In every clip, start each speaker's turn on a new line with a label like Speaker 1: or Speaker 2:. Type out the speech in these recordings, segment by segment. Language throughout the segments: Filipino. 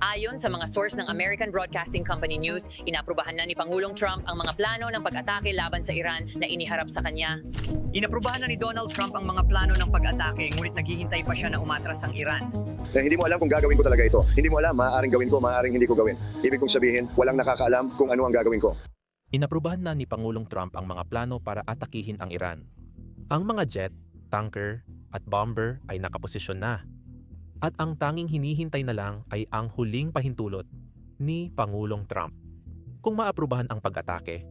Speaker 1: Ayon sa mga source ng American Broadcasting Company News, inaprubahan na ni Pangulong Trump ang mga plano ng pag-atake laban sa Iran na iniharap sa kanya.
Speaker 2: Inaprubahan na ni Donald Trump ang mga plano ng pag-atake ngunit naghihintay pa siya na umatras ang Iran.
Speaker 3: Eh, hindi mo alam kung gagawin ko talaga ito. Hindi mo alam, maaaring gawin ko, maaaring hindi ko gawin. Ibig kong sabihin, walang nakakaalam kung ano ang gagawin ko.
Speaker 4: Inaprubahan na ni Pangulong Trump ang mga plano para atakihin ang Iran. Ang mga jet, tanker, at bomber ay nakaposisyon na. At ang tanging hinihintay na lang ay ang huling pahintulot ni Pangulong Trump. Kung maaprubahan ang pag-atake,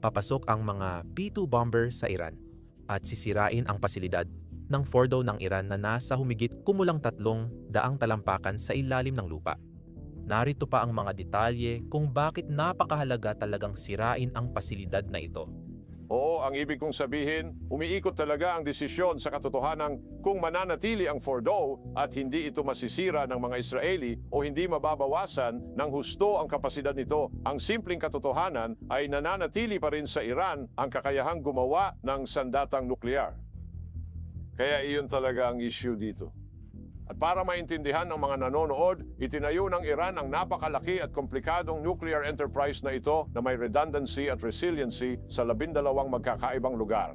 Speaker 4: papasok ang mga P-2 bomber sa Iran at sisirain ang pasilidad ng Fordo ng Iran na nasa humigit kumulang tatlong daang talampakan sa ilalim ng lupa. Narito pa ang mga detalye kung bakit napakahalaga talagang sirain ang pasilidad na ito.
Speaker 5: Oo, ang ibig kong sabihin, umiikot talaga ang desisyon sa katotohanan kung mananatili ang Fordo at hindi ito masisira ng mga Israeli o hindi mababawasan ng husto ang kapasidad nito. Ang simpleng katotohanan ay nananatili pa rin sa Iran ang kakayahang gumawa ng sandatang nuklear. Kaya iyon talaga ang issue dito. At para maintindihan ng mga nanonood, itinayo ng Iran ang napakalaki at komplikadong nuclear enterprise na ito na may redundancy at resiliency sa labindalawang magkakaibang lugar.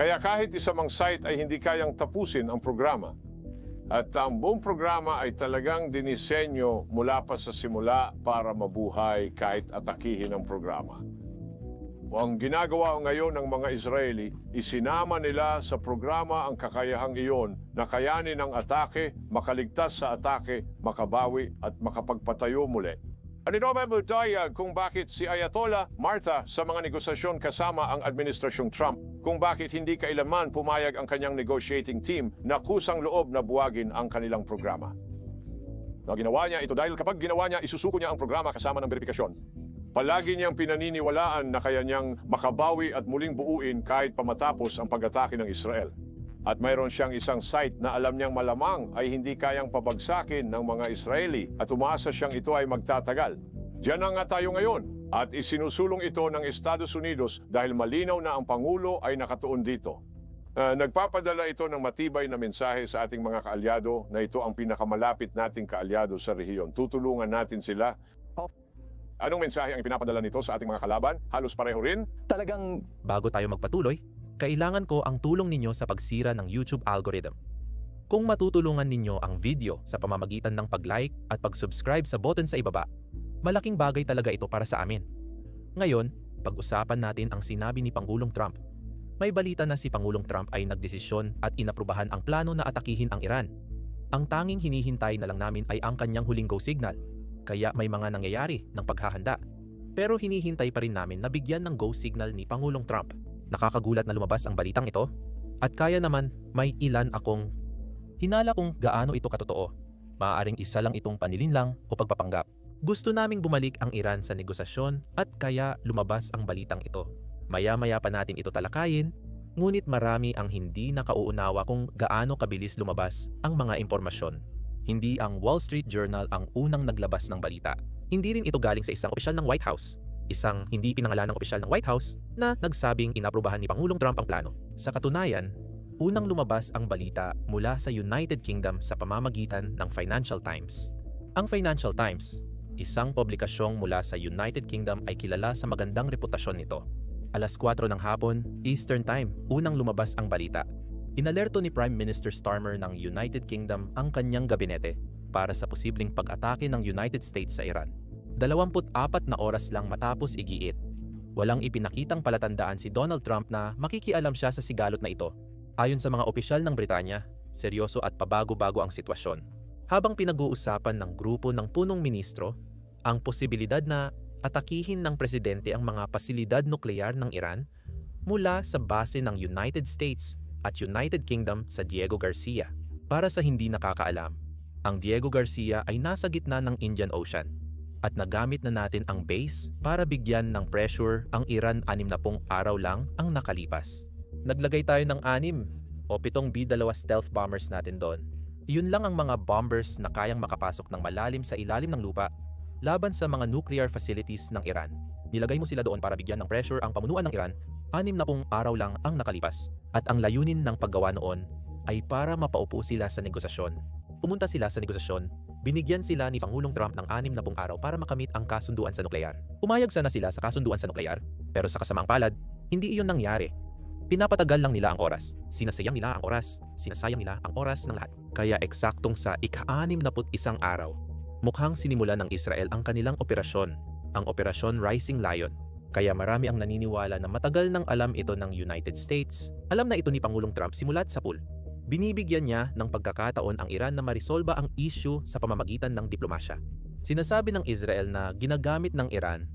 Speaker 5: Kaya kahit isa mang site ay hindi kayang tapusin ang programa. At ang buong programa ay talagang dinisenyo mula pa sa simula para mabuhay kahit atakihin ang programa. Ang ginagawa ngayon ng mga Israeli, isinama nila sa programa ang kakayahang iyon na kayanin ang atake, makaligtas sa atake, makabawi at makapagpatayo muli. Ano ba tayo kung bakit si Ayatollah Martha sa mga negosasyon kasama ang Administrasyong Trump, kung bakit hindi kailanman pumayag ang kanyang negotiating team na kusang loob na buwagin ang kanilang programa. Na ginawa niya ito dahil kapag ginawa niya, isusuko niya ang programa kasama ng verifikasyon. Palagi niyang pinaniniwalaan na kaya niyang makabawi at muling buuin kahit pamatapos ang pag-atake ng Israel. At mayroon siyang isang site na alam niyang malamang ay hindi kayang pabagsakin ng mga Israeli at umaasa siyang ito ay magtatagal. Diyan na nga tayo ngayon at isinusulong ito ng Estados Unidos dahil malinaw na ang Pangulo ay nakatuon dito. Uh, nagpapadala ito ng matibay na mensahe sa ating mga kaalyado na ito ang pinakamalapit nating kaalyado sa rehiyon. Tutulungan natin sila Anong mensahe ang pinapadala nito sa ating mga kalaban? Halos pareho rin?
Speaker 6: Talagang
Speaker 4: Bago tayo magpatuloy, kailangan ko ang tulong ninyo sa pagsira ng YouTube algorithm. Kung matutulungan ninyo ang video sa pamamagitan ng pag-like at pag-subscribe sa button sa ibaba, malaking bagay talaga ito para sa amin. Ngayon, pag-usapan natin ang sinabi ni Pangulong Trump. May balita na si Pangulong Trump ay nagdesisyon at inaprubahan ang plano na atakihin ang Iran. Ang tanging hinihintay na lang namin ay ang kanyang huling go signal kaya may mga nangyayari ng paghahanda. Pero hinihintay pa rin namin na bigyan ng go signal ni Pangulong Trump. Nakakagulat na lumabas ang balitang ito at kaya naman may ilan akong hinala kung gaano ito katotoo. Maaaring isa lang itong panilinlang o pagpapanggap. Gusto naming bumalik ang Iran sa negosasyon at kaya lumabas ang balitang ito. Maya-maya pa natin ito talakayin, ngunit marami ang hindi nakauunawa kung gaano kabilis lumabas ang mga impormasyon hindi ang Wall Street Journal ang unang naglabas ng balita. Hindi rin ito galing sa isang opisyal ng White House. Isang hindi pinangalan ng opisyal ng White House na nagsabing inaprubahan ni Pangulong Trump ang plano. Sa katunayan, unang lumabas ang balita mula sa United Kingdom sa pamamagitan ng Financial Times. Ang Financial Times, isang publikasyong mula sa United Kingdom ay kilala sa magandang reputasyon nito. Alas 4 ng hapon, Eastern Time, unang lumabas ang balita Inalerto ni Prime Minister Starmer ng United Kingdom ang kanyang gabinete para sa posibleng pag-atake ng United States sa Iran. 24 na oras lang matapos igiit. Walang ipinakitang palatandaan si Donald Trump na makikialam siya sa sigalot na ito. Ayon sa mga opisyal ng Britanya, seryoso at pabago-bago ang sitwasyon. Habang pinag-uusapan ng grupo ng punong ministro ang posibilidad na atakihin ng presidente ang mga pasilidad nuklear ng Iran mula sa base ng United States at United Kingdom sa Diego Garcia. Para sa hindi nakakaalam, ang Diego Garcia ay nasa gitna ng Indian Ocean at nagamit na natin ang base para bigyan ng pressure ang Iran 60 araw lang ang nakalipas. Naglagay tayo ng anim o pitong B-2 stealth bombers natin doon. Yun lang ang mga bombers na kayang makapasok ng malalim sa ilalim ng lupa laban sa mga nuclear facilities ng Iran. Nilagay mo sila doon para bigyan ng pressure ang pamunuan ng Iran anim na pong araw lang ang nakalipas at ang layunin ng paggawa noon ay para mapaupo sila sa negosasyon. Pumunta sila sa negosasyon Binigyan sila ni Pangulong Trump ng anim na pung araw para makamit ang kasunduan sa nuklear. Pumayag sana sila sa kasunduan sa nuklear, pero sa kasamang palad, hindi iyon nangyari. Pinapatagal lang nila ang oras. Sinasayang nila ang oras. Sinasayang nila ang oras ng lahat. Kaya eksaktong sa ika-anim na isang araw, mukhang sinimula ng Israel ang kanilang operasyon, ang Operasyon Rising Lion. Kaya marami ang naniniwala na matagal nang alam ito ng United States. Alam na ito ni Pangulong Trump simulat sa pool. Binibigyan niya ng pagkakataon ang Iran na marisolba ang issue sa pamamagitan ng diplomasya. Sinasabi ng Israel na ginagamit ng Iran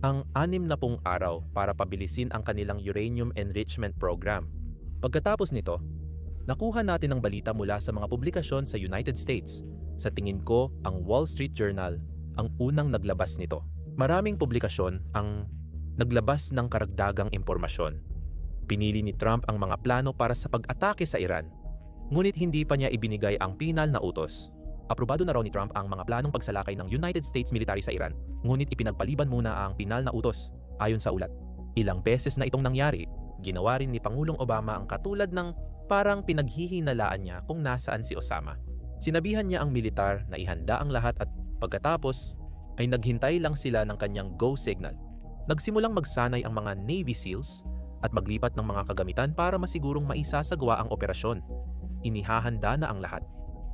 Speaker 4: ang anim na pung araw para pabilisin ang kanilang uranium enrichment program. Pagkatapos nito, nakuha natin ang balita mula sa mga publikasyon sa United States. Sa tingin ko, ang Wall Street Journal ang unang naglabas nito. Maraming publikasyon ang naglabas ng karagdagang impormasyon. Pinili ni Trump ang mga plano para sa pag-atake sa Iran, ngunit hindi pa niya ibinigay ang pinal na utos. Aprobado na raw ni Trump ang mga planong pagsalakay ng United States military sa Iran, ngunit ipinagpaliban muna ang pinal na utos, ayon sa ulat. Ilang beses na itong nangyari, ginawa rin ni Pangulong Obama ang katulad ng parang pinaghihinalaan niya kung nasaan si Osama. Sinabihan niya ang militar na ihanda ang lahat at pagkatapos ay naghintay lang sila ng kanyang go signal. Nagsimulang magsanay ang mga Navy SEALs at maglipat ng mga kagamitan para masigurong maisasagawa ang operasyon. Inihahanda na ang lahat.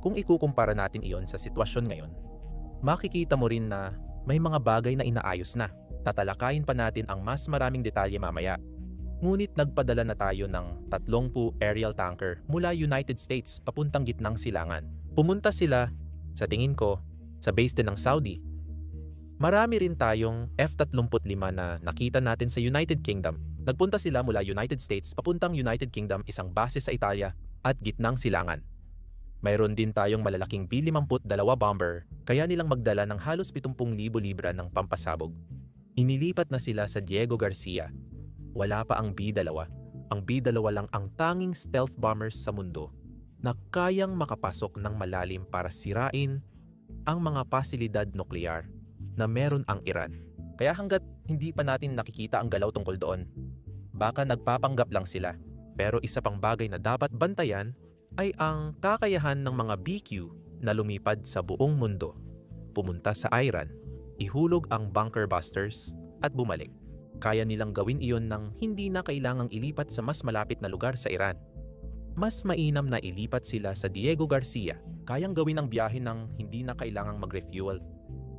Speaker 4: Kung ikukumpara natin iyon sa sitwasyon ngayon, makikita mo rin na may mga bagay na inaayos na. Tatalakayin pa natin ang mas maraming detalye mamaya. Ngunit nagpadala na tayo ng 30 aerial tanker mula United States papuntang gitnang silangan. Pumunta sila, sa tingin ko, sa base din ng Saudi. Marami rin tayong F-35 na nakita natin sa United Kingdom. Nagpunta sila mula United States papuntang United Kingdom isang base sa Italia at gitnang silangan. Mayroon din tayong malalaking B-52 bomber kaya nilang magdala ng halos 70,000 libra ng pampasabog. Inilipat na sila sa Diego Garcia. Wala pa ang B-2. Ang B-2 lang ang tanging stealth bombers sa mundo na kayang makapasok ng malalim para sirain ang mga pasilidad nuklear na meron ang Iran. Kaya hanggat hindi pa natin nakikita ang galaw tungkol doon, baka nagpapanggap lang sila. Pero isa pang bagay na dapat bantayan ay ang kakayahan ng mga BQ na lumipad sa buong mundo. Pumunta sa Iran, ihulog ang bunker busters at bumalik. Kaya nilang gawin iyon nang hindi na kailangang ilipat sa mas malapit na lugar sa Iran. Mas mainam na ilipat sila sa Diego Garcia. Kayang gawin ang biyahe ng hindi na kailangang mag-refuel.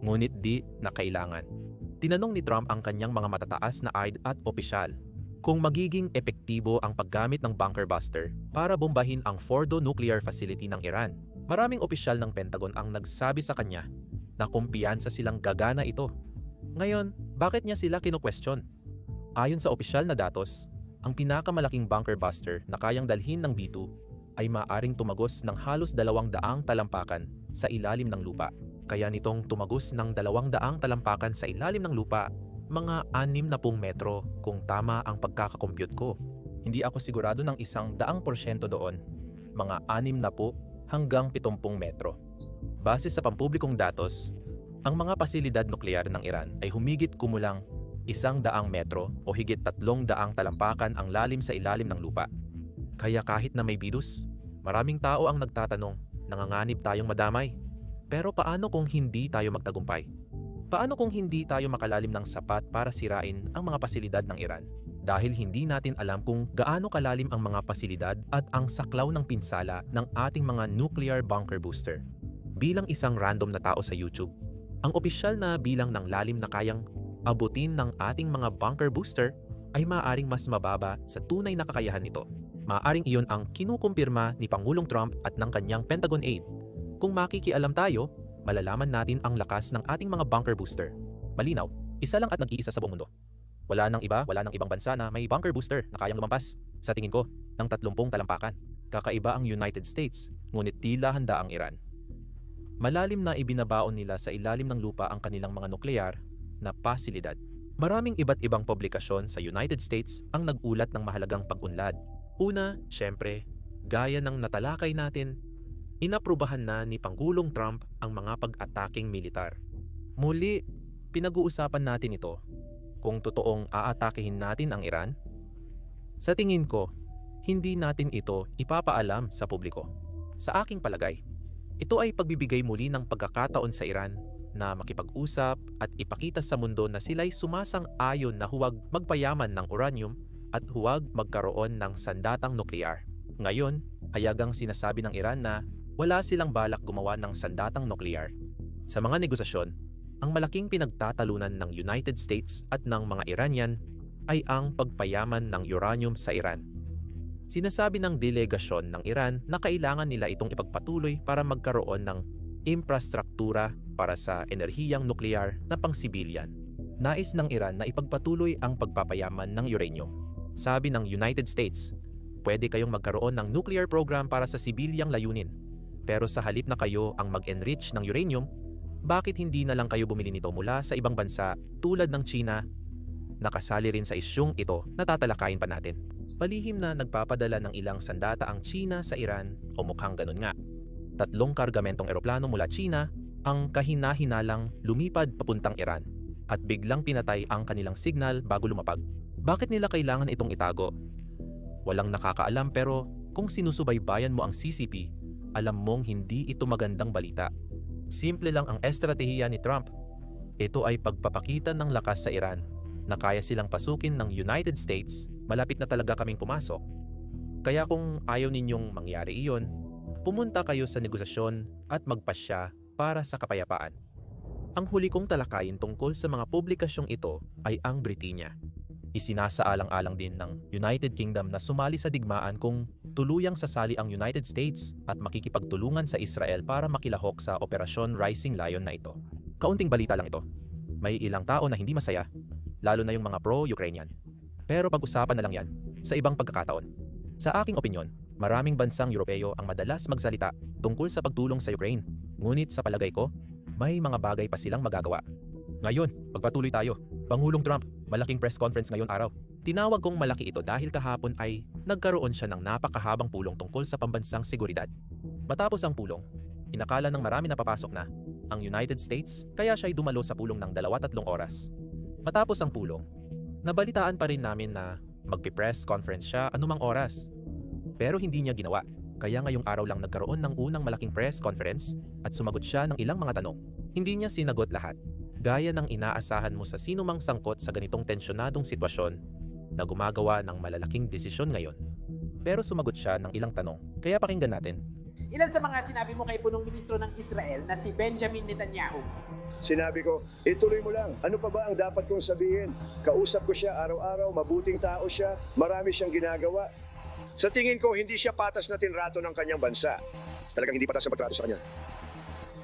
Speaker 4: Ngunit di na kailangan. Tinanong ni Trump ang kanyang mga matataas na aid at opisyal kung magiging epektibo ang paggamit ng bunker buster para bombahin ang Fordo nuclear facility ng Iran. Maraming opisyal ng Pentagon ang nagsabi sa kanya na kumpiyansa silang gagana ito. Ngayon, bakit niya sila kino-question? Ayon sa opisyal na datos, ang pinakamalaking bunker buster na kayang dalhin ng B2 ay maaring tumagos ng halos dalawang daang talampakan sa ilalim ng lupa. Kaya nitong tumagos ng dalawang daang talampakan sa ilalim ng lupa mga 60 metro kung tama ang pagkakakompute ko. Hindi ako sigurado ng isang daang porsyento doon, mga 60 hanggang 70 metro. Base sa pampublikong datos, ang mga pasilidad nuklear ng Iran ay humigit kumulang isang daang metro o higit tatlong daang talampakan ang lalim sa ilalim ng lupa. Kaya kahit na may bidus, maraming tao ang nagtatanong, nanganganib tayong madamay. Pero paano kung hindi tayo magtagumpay? Paano kung hindi tayo makalalim ng sapat para sirain ang mga pasilidad ng Iran? Dahil hindi natin alam kung gaano kalalim ang mga pasilidad at ang saklaw ng pinsala ng ating mga nuclear bunker booster. Bilang isang random na tao sa YouTube, ang opisyal na bilang ng lalim na kayang abutin ng ating mga bunker booster ay maaaring mas mababa sa tunay na kakayahan nito. Maaaring iyon ang kinukumpirma ni Pangulong Trump at ng kanyang Pentagon aide. Kung makikialam tayo, malalaman natin ang lakas ng ating mga bunker booster. Malinaw, isa lang at nag-iisa sa buong mundo. Wala nang iba, wala nang ibang bansa na may bunker booster na kayang lumampas, sa tingin ko, ng 30 talampakan. Kakaiba ang United States, ngunit tila handa ang Iran. Malalim na ibinabaon nila sa ilalim ng lupa ang kanilang mga nuklear na pasilidad. Maraming iba't ibang publikasyon sa United States ang nag-ulat ng mahalagang pag-unlad. Una, syempre, gaya ng natalakay natin inaprubahan na ni Pangulong Trump ang mga pag-ataking militar. Muli, pinag-uusapan natin ito kung totoong aatakihin natin ang Iran. Sa tingin ko, hindi natin ito ipapaalam sa publiko. Sa aking palagay, Ito ay pagbibigay muli ng pagkakataon sa Iran na makipag-usap at ipakita sa mundo na sila'y sumasang-ayon na huwag magpayaman ng uranium at huwag magkaroon ng sandatang nuklear. Ngayon, hayagang sinasabi ng Iran na wala silang balak gumawa ng sandatang nuklear. Sa mga negosasyon, ang malaking pinagtatalunan ng United States at ng mga Iranian ay ang pagpayaman ng uranium sa Iran. Sinasabi ng delegasyon ng Iran na kailangan nila itong ipagpatuloy para magkaroon ng infrastruktura para sa enerhiyang nuklear na pangsibilyan. Nais ng Iran na ipagpatuloy ang pagpapayaman ng uranium. Sabi ng United States, pwede kayong magkaroon ng nuclear program para sa sibilyang layunin. Pero sa halip na kayo ang mag-enrich ng uranium, bakit hindi na lang kayo bumili nito mula sa ibang bansa tulad ng China? Nakasali rin sa isyung ito na tatalakayin pa natin. Palihim na nagpapadala ng ilang sandata ang China sa Iran o mukhang ganun nga. Tatlong kargamentong eroplano mula China ang kahina-hinalang lumipad papuntang Iran at biglang pinatay ang kanilang signal bago lumapag. Bakit nila kailangan itong itago? Walang nakakaalam pero kung sinusubaybayan mo ang CCP, alam mong hindi ito magandang balita. Simple lang ang estratehiya ni Trump. Ito ay pagpapakita ng lakas sa Iran na kaya silang pasukin ng United States, malapit na talaga kaming pumasok. Kaya kung ayaw ninyong mangyari iyon, pumunta kayo sa negosasyon at magpasya para sa kapayapaan. Ang huli kong talakayin tungkol sa mga publikasyong ito ay ang Britanya. Isinasaalang-alang din ng United Kingdom na sumali sa digmaan kung tuluyang sasali ang United States at makikipagtulungan sa Israel para makilahok sa Operasyon Rising Lion na ito. Kaunting balita lang ito. May ilang tao na hindi masaya, lalo na yung mga pro-Ukrainian. Pero pag-usapan na lang yan sa ibang pagkakataon. Sa aking opinyon, maraming bansang Europeo ang madalas magsalita tungkol sa pagtulong sa Ukraine. Ngunit sa palagay ko, may mga bagay pa silang magagawa. Ngayon, pagpatuloy tayo. Pangulong Trump, malaking press conference ngayon araw. Tinawag kong malaki ito dahil kahapon ay nagkaroon siya ng napakahabang pulong tungkol sa pambansang seguridad. Matapos ang pulong, inakala ng marami na papasok na ang United States kaya siya ay dumalo sa pulong ng dalawa-tatlong oras. Matapos ang pulong, nabalitaan pa rin namin na magpi-press conference siya anumang oras. Pero hindi niya ginawa. Kaya ngayong araw lang nagkaroon ng unang malaking press conference at sumagot siya ng ilang mga tanong. Hindi niya sinagot lahat. Gaya ng inaasahan mo sa sinumang sangkot sa ganitong tensyonadong sitwasyon na gumagawa ng malalaking desisyon ngayon. Pero sumagot siya ng ilang tanong. Kaya pakinggan natin.
Speaker 6: Ilan sa mga sinabi mo kay punong ministro ng Israel na si Benjamin Netanyahu?
Speaker 3: Sinabi ko, ituloy mo lang. Ano pa ba ang dapat kong sabihin? Kausap ko siya araw-araw, mabuting tao siya, marami siyang ginagawa. Sa tingin ko, hindi siya patas na tinrato ng kanyang bansa. Talagang hindi patas ang pagtrato sa kanya.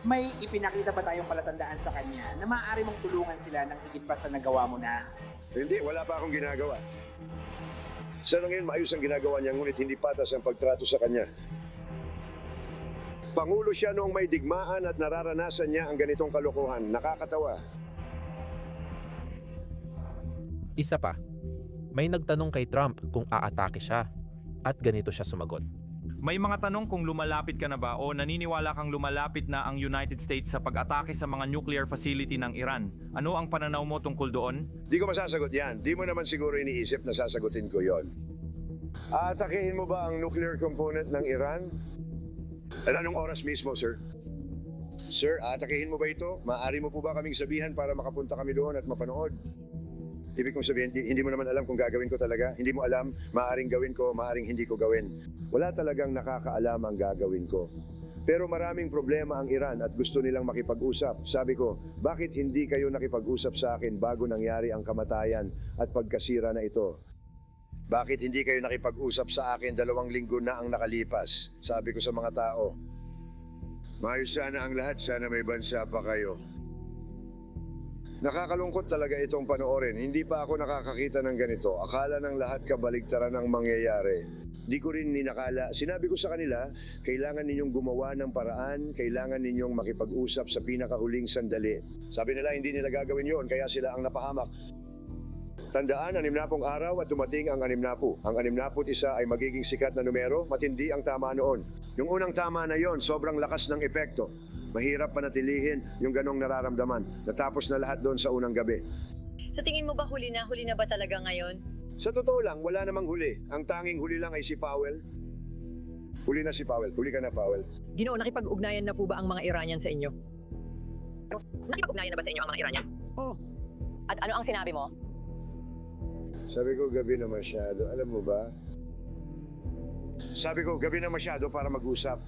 Speaker 6: May ipinakita ba tayong palatandaan sa kanya na maaari mong tulungan sila ng higit pa sa nagawa mo na?
Speaker 3: Hindi, wala pa akong ginagawa. Sa ngayon, maayos ang ginagawa niya, ngunit hindi patas ang pagtrato sa kanya. Pangulo siya noong may digmaan at nararanasan niya ang ganitong kalokohan. Nakakatawa.
Speaker 4: Isa pa, may nagtanong kay Trump kung aatake siya at ganito siya sumagot.
Speaker 7: May mga tanong kung lumalapit ka na ba o naniniwala kang lumalapit na ang United States sa pag-atake sa mga nuclear facility ng Iran. Ano ang pananaw mo tungkol doon?
Speaker 3: Di ko masasagot yan. Di mo naman siguro iniisip na sasagutin ko yon. Aatakihin mo ba ang nuclear component ng Iran? At anong oras mismo, sir? Sir, aatakihin mo ba ito? Maari mo po ba kaming sabihan para makapunta kami doon at mapanood? Ibig kong sabihin, di- hindi mo naman alam kung gagawin ko talaga. Hindi mo alam, maaring gawin ko, maaring hindi ko gawin. Wala talagang nakakaalam ang gagawin ko. Pero maraming problema ang Iran at gusto nilang makipag-usap. Sabi ko, bakit hindi kayo nakipag-usap sa akin bago nangyari ang kamatayan at pagkasira na ito? Bakit hindi kayo nakipag-usap sa akin dalawang linggo na ang nakalipas? Sabi ko sa mga tao. Maayos sana ang lahat, sana may bansa pa kayo. Nakakalungkot talaga itong panoorin. Hindi pa ako nakakakita ng ganito. Akala ng lahat kabaligtaran ang mangyayari. Di ko rin ninakala. Sinabi ko sa kanila, kailangan ninyong gumawa ng paraan, kailangan ninyong makipag-usap sa pinakahuling sandali. Sabi nila, hindi nila gagawin yon, kaya sila ang napahamak. Tandaan, anim na pong araw at dumating ang anim na po. Ang anim na po't isa ay magiging sikat na numero, matindi ang tama noon. Yung unang tama na yon, sobrang lakas ng epekto. Mahirap panatilihin yung ganong nararamdaman. Natapos na lahat doon sa unang gabi.
Speaker 1: Sa tingin mo ba huli na? Huli na ba talaga ngayon?
Speaker 3: Sa totoo lang, wala namang huli. Ang tanging huli lang ay si Powell. Huli na si Powell. Huli ka na, Powell.
Speaker 1: Ginoo, nakipag-ugnayan na po ba ang mga Iranian sa inyo? Nakipag-ugnayan na ba sa inyo ang mga Iranian?
Speaker 6: Oo.
Speaker 1: At ano ang sinabi mo?
Speaker 3: Sabi ko, gabi na masyado. Alam mo ba? Sabi ko, gabi na masyado para mag-usap.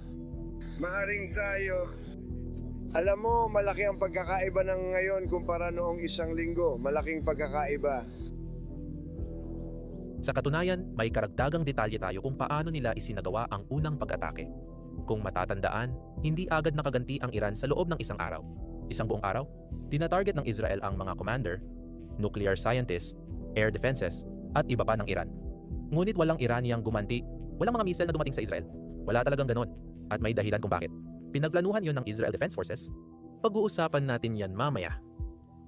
Speaker 3: Maaring tayo. Alam mo, malaki ang pagkakaiba ng ngayon kumpara noong isang linggo. Malaking pagkakaiba.
Speaker 4: Sa katunayan, may karagdagang detalye tayo kung paano nila isinagawa ang unang pag-atake. Kung matatandaan, hindi agad nakaganti ang Iran sa loob ng isang araw. Isang buong araw, tinatarget ng Israel ang mga commander, nuclear scientist, air defenses, at iba pa ng Iran. Ngunit walang Iraniang gumanti, walang mga missile na dumating sa Israel. Wala talagang ganon. At may dahilan kung bakit. Pinagplanuhan yon ng Israel Defense Forces. Pag-uusapan natin yan mamaya.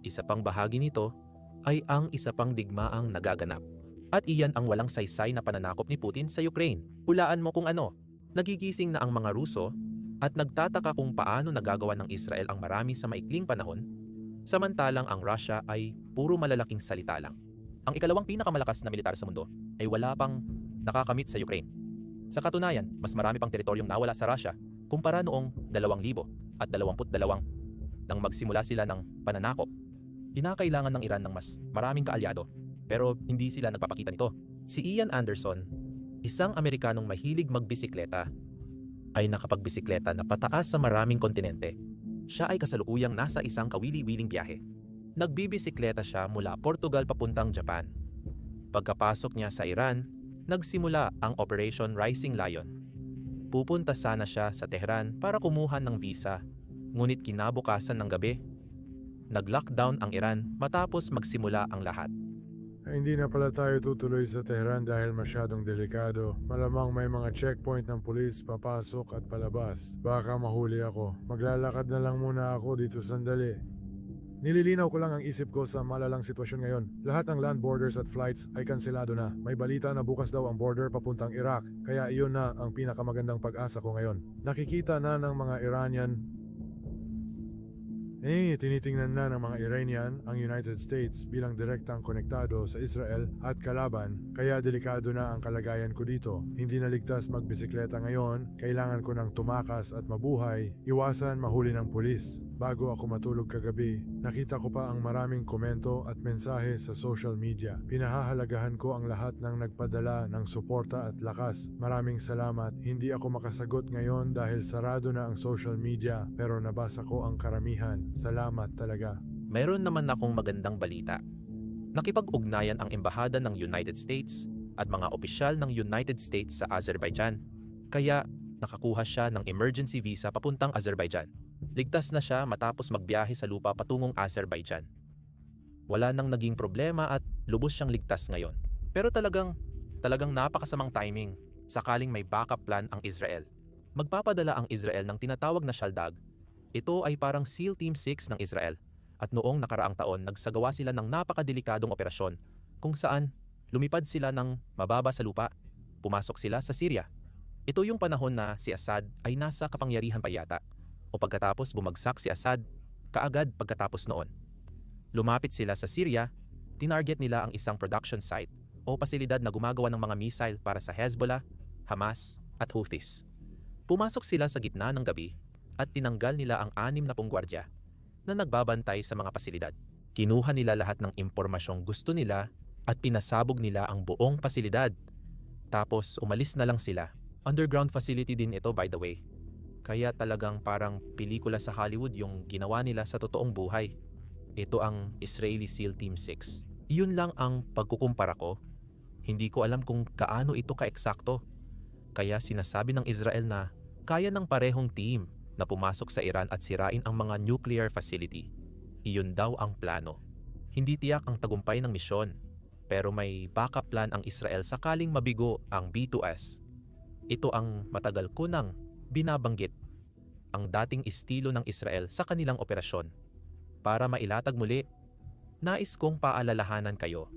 Speaker 4: Isa pang bahagi nito ay ang isa pang digmaang nagaganap. At iyan ang walang saysay na pananakop ni Putin sa Ukraine. Hulaan mo kung ano. Nagigising na ang mga Ruso at nagtataka kung paano nagagawa ng Israel ang marami sa maikling panahon, samantalang ang Russia ay puro malalaking salita lang. Ang ikalawang pinakamalakas na militar sa mundo ay wala pang nakakamit sa Ukraine. Sa katunayan, mas marami pang teritoryong nawala sa Russia kumpara noong 2000 at 22 nang magsimula sila ng pananakop. Kinakailangan ng Iran ng mas maraming kaalyado pero hindi sila nagpapakita nito. Si Ian Anderson, isang Amerikanong mahilig magbisikleta, ay nakapagbisikleta na pataas sa maraming kontinente. Siya ay kasalukuyang nasa isang kawili-wiling biyahe. Nagbibisikleta siya mula Portugal papuntang Japan. Pagkapasok niya sa Iran, nagsimula ang Operation Rising Lion. Pupunta sana siya sa Tehran para kumuha ng visa, ngunit kinabukasan ng gabi, nag-lockdown ang Iran matapos magsimula ang lahat.
Speaker 8: Ay, hindi na pala tayo tutuloy sa Tehran dahil masyadong delikado. Malamang may mga checkpoint ng pulis papasok at palabas. Baka mahuli ako. Maglalakad na lang muna ako dito sandali. Nililinaw ko lang ang isip ko sa malalang sitwasyon ngayon. Lahat ng land borders at flights ay kanselado na. May balita na bukas daw ang border papuntang Iraq. Kaya iyon na ang pinakamagandang pag-asa ko ngayon. Nakikita na ng mga Iranian eh, tinitingnan na ng mga Iranian ang United States bilang direktang konektado sa Israel at kalaban, kaya delikado na ang kalagayan ko dito. Hindi na ligtas magbisikleta ngayon, kailangan ko ng tumakas at mabuhay, iwasan mahuli ng pulis. Bago ako matulog kagabi, nakita ko pa ang maraming komento at mensahe sa social media. Pinahahalagahan ko ang lahat ng nagpadala ng suporta at lakas. Maraming salamat. Hindi ako makasagot ngayon dahil sarado na ang social media pero nabasa ko ang karamihan. Salamat talaga.
Speaker 4: Meron naman akong magandang balita. Nakipag-ugnayan ang embahada ng United States at mga opisyal ng United States sa Azerbaijan. Kaya nakakuha siya ng emergency visa papuntang Azerbaijan. Ligtas na siya matapos magbiyahe sa lupa patungong Azerbaijan. Wala nang naging problema at lubos siyang ligtas ngayon. Pero talagang, talagang napakasamang timing sakaling may backup plan ang Israel. Magpapadala ang Israel ng tinatawag na Shaldag ito ay parang SEAL Team 6 ng Israel at noong nakaraang taon nagsagawa sila ng napakadelikadong operasyon kung saan lumipad sila ng mababa sa lupa, pumasok sila sa Syria. Ito yung panahon na si Assad ay nasa kapangyarihan pa yata o pagkatapos bumagsak si Assad kaagad pagkatapos noon. Lumapit sila sa Syria, tinarget nila ang isang production site o pasilidad na gumagawa ng mga missile para sa Hezbollah, Hamas at Houthis. Pumasok sila sa gitna ng gabi at tinanggal nila ang anim na pong gwardya na nagbabantay sa mga pasilidad. Kinuha nila lahat ng impormasyong gusto nila at pinasabog nila ang buong pasilidad. Tapos umalis na lang sila. Underground facility din ito by the way. Kaya talagang parang pelikula sa Hollywood yung ginawa nila sa totoong buhay. Ito ang Israeli SEAL Team 6. Iyon lang ang pagkukumpara ko. Hindi ko alam kung kaano ito kaeksakto. Kaya sinasabi ng Israel na kaya ng parehong team na pumasok sa Iran at sirain ang mga nuclear facility. Iyon daw ang plano. Hindi tiyak ang tagumpay ng misyon, pero may backup plan ang Israel sakaling mabigo ang B2S. Ito ang matagal ko nang binabanggit ang dating estilo ng Israel sa kanilang operasyon. Para mailatag muli, nais kong paalalahanan kayo.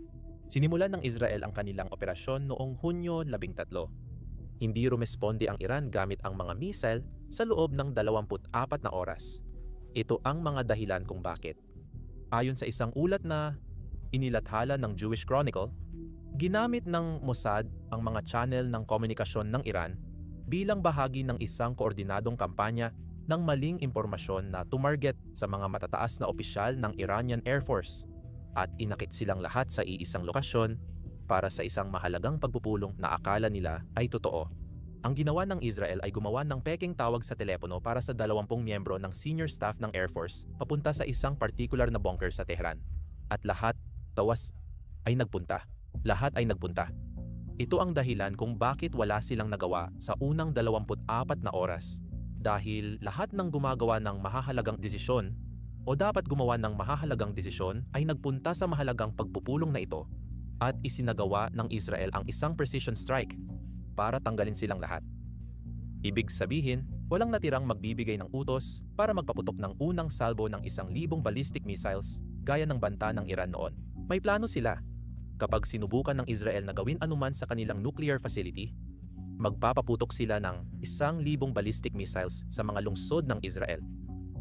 Speaker 4: Sinimulan ng Israel ang kanilang operasyon noong Hunyo 13. Hindi rumesponde ang Iran gamit ang mga missile sa loob ng 24 na oras. Ito ang mga dahilan kung bakit. Ayon sa isang ulat na inilathala ng Jewish Chronicle, ginamit ng Mossad ang mga channel ng komunikasyon ng Iran bilang bahagi ng isang koordinadong kampanya ng maling impormasyon na tumarget sa mga matataas na opisyal ng Iranian Air Force at inakit silang lahat sa iisang lokasyon para sa isang mahalagang pagpupulong na akala nila ay totoo. Ang ginawa ng Israel ay gumawa ng peking tawag sa telepono para sa 20 miyembro ng senior staff ng Air Force papunta sa isang particular na bunker sa Tehran. At lahat, tawas, ay nagpunta. Lahat ay nagpunta. Ito ang dahilan kung bakit wala silang nagawa sa unang 24 na oras. Dahil lahat ng gumagawa ng mahahalagang desisyon o dapat gumawa ng mahahalagang desisyon ay nagpunta sa mahalagang pagpupulong na ito at isinagawa ng Israel ang isang precision strike para tanggalin silang lahat. Ibig sabihin, walang natirang magbibigay ng utos para magpaputok ng unang salbo ng isang libong ballistic missiles gaya ng banta ng Iran noon. May plano sila. Kapag sinubukan ng Israel na gawin anuman sa kanilang nuclear facility, magpapaputok sila ng isang libong ballistic missiles sa mga lungsod ng Israel.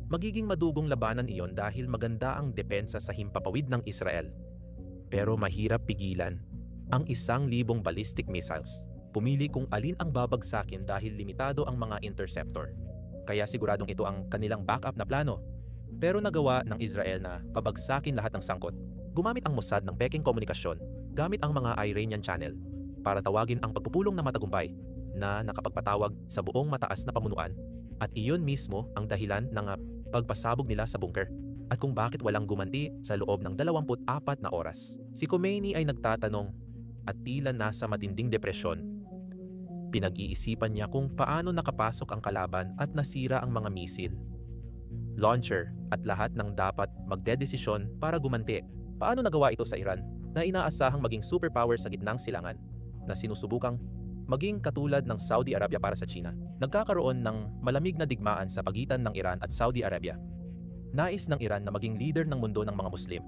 Speaker 4: Magiging madugong labanan iyon dahil maganda ang depensa sa himpapawid ng Israel. Pero mahirap pigilan ang isang libong ballistic missiles. Pumili kung alin ang babagsakin dahil limitado ang mga interceptor. Kaya siguradong ito ang kanilang backup na plano. Pero nagawa ng Israel na pabagsakin lahat ng sangkot. Gumamit ang Mossad ng peking komunikasyon gamit ang mga Iranian channel para tawagin ang pagpupulong na matagumpay na nakapagpatawag sa buong mataas na pamunuan at iyon mismo ang dahilan ng ah, pagpasabog nila sa bunker at kung bakit walang gumanti sa loob ng 24 na oras. Si Khomeini ay nagtatanong at tila nasa matinding depresyon. Pinag-iisipan niya kung paano nakapasok ang kalaban at nasira ang mga misil. Launcher at lahat ng dapat magdedesisyon para gumanti. Paano nagawa ito sa Iran na inaasahang maging superpower sa gitnang silangan na sinusubukang maging katulad ng Saudi Arabia para sa China. Nagkakaroon ng malamig na digmaan sa pagitan ng Iran at Saudi Arabia. Nais ng Iran na maging leader ng mundo ng mga Muslim.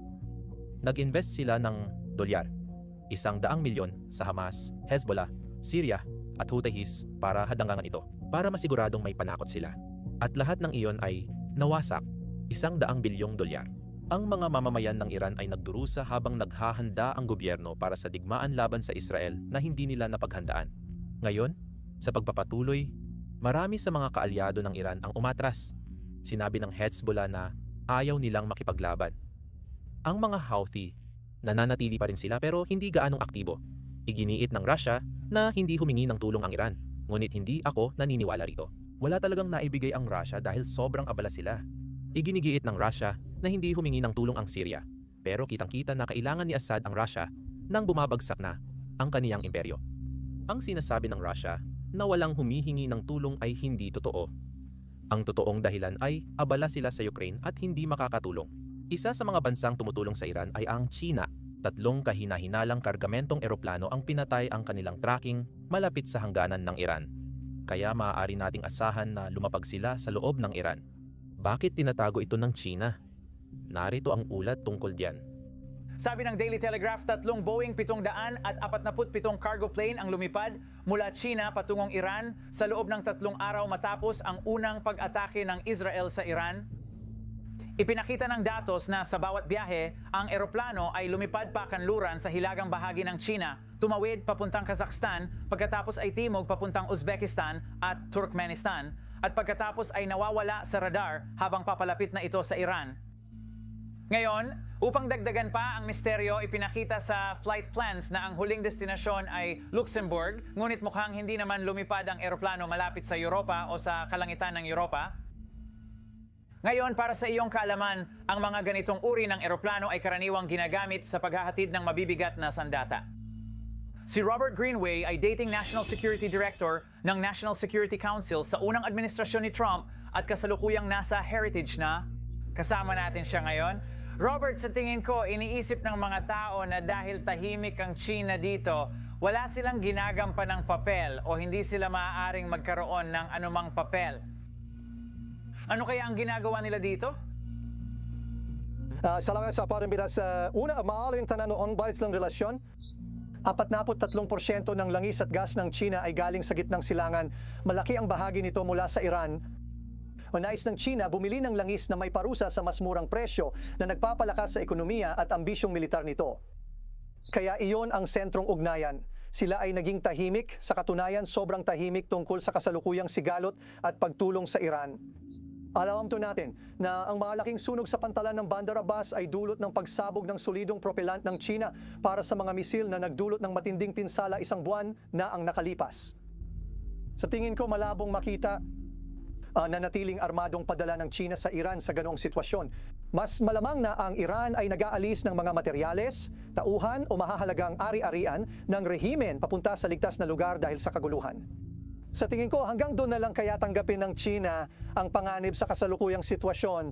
Speaker 4: Nag-invest sila ng dolyar, isang daang milyon sa Hamas, Hezbollah, Syria at Houthis para hadangan ito para masiguradong may panakot sila. At lahat ng iyon ay nawasak, isang daang bilyong dolyar. Ang mga mamamayan ng Iran ay nagdurusa habang naghahanda ang gobyerno para sa digmaan laban sa Israel na hindi nila napaghandaan. Ngayon, sa pagpapatuloy, marami sa mga kaalyado ng Iran ang umatras. Sinabi ng Hezbollah na ayaw nilang makipaglaban. Ang mga Houthi, nananatili pa rin sila pero hindi gaanong aktibo. Iginiit ng Russia na hindi humingi ng tulong ang Iran. Ngunit hindi ako naniniwala rito. Wala talagang naibigay ang Russia dahil sobrang abala sila. Iginigiit ng Russia na hindi humingi ng tulong ang Syria. Pero kitang-kita na kailangan ni Assad ang Russia nang bumabagsak na ang kaniyang imperyo. Ang sinasabi ng Russia na walang humihingi ng tulong ay hindi totoo. Ang totoong dahilan ay abala sila sa Ukraine at hindi makakatulong. Isa sa mga bansang tumutulong sa Iran ay ang China. Tatlong kahina-hinalang kargamentong eroplano ang pinatay ang kanilang tracking malapit sa hangganan ng Iran. Kaya maaari nating asahan na lumapag sila sa loob ng Iran. Bakit tinatago ito ng China? Narito ang ulat tungkol diyan.
Speaker 6: Sabi ng Daily Telegraph, tatlong Boeing 700 at 47 cargo plane ang lumipad mula China patungong Iran sa loob ng tatlong araw matapos ang unang pag-atake ng Israel sa Iran. Ipinakita ng datos na sa bawat biyahe, ang eroplano ay lumipad pa kanluran sa hilagang bahagi ng China, tumawid papuntang Kazakhstan, pagkatapos ay timog papuntang Uzbekistan at Turkmenistan, at pagkatapos ay nawawala sa radar habang papalapit na ito sa Iran. Ngayon, upang dagdagan pa ang misteryo, ipinakita sa flight plans na ang huling destinasyon ay Luxembourg, ngunit mukhang hindi naman lumipad ang eroplano malapit sa Europa o sa kalangitan ng Europa. Ngayon, para sa iyong kaalaman, ang mga ganitong uri ng eroplano ay karaniwang ginagamit sa paghahatid ng mabibigat na sandata. Si Robert Greenway ay dating National Security Director ng National Security Council sa unang administrasyon ni Trump at kasalukuyang nasa heritage na. Kasama natin siya ngayon. Robert, sa tingin ko, iniisip ng mga tao na dahil tahimik ang China dito, wala silang ginagampan ng papel o hindi sila maaaring magkaroon ng anumang papel. Ano kaya ang ginagawa nila dito?
Speaker 9: Uh, salamat sa parimbita sa una, maaling tanan noon ba ng relasyon? 43% ng langis at gas ng China ay galing sa gitnang silangan. Malaki ang bahagi nito mula sa Iran. O nais ng China bumili ng langis na may parusa sa mas murang presyo na nagpapalakas sa ekonomiya at ambisyong militar nito. Kaya iyon ang sentrong ugnayan. sila ay naging tahimik. Sa katunayan, sobrang tahimik tungkol sa kasalukuyang sigalot at pagtulong sa Iran. Alam to natin na ang malaking sunog sa pantalan ng Bandar Abbas ay dulot ng pagsabog ng solidong propellant ng China para sa mga misil na nagdulot ng matinding pinsala isang buwan na ang nakalipas. Sa tingin ko malabong makita uh, na natiling armadong padala ng China sa Iran sa ganong sitwasyon. Mas malamang na ang Iran ay nag-aalis ng mga materyales, tauhan o mahahalagang ari-arian ng rehimen papunta sa ligtas na lugar dahil sa kaguluhan. Sa tingin ko, hanggang doon na lang kaya tanggapin ng China ang panganib sa kasalukuyang sitwasyon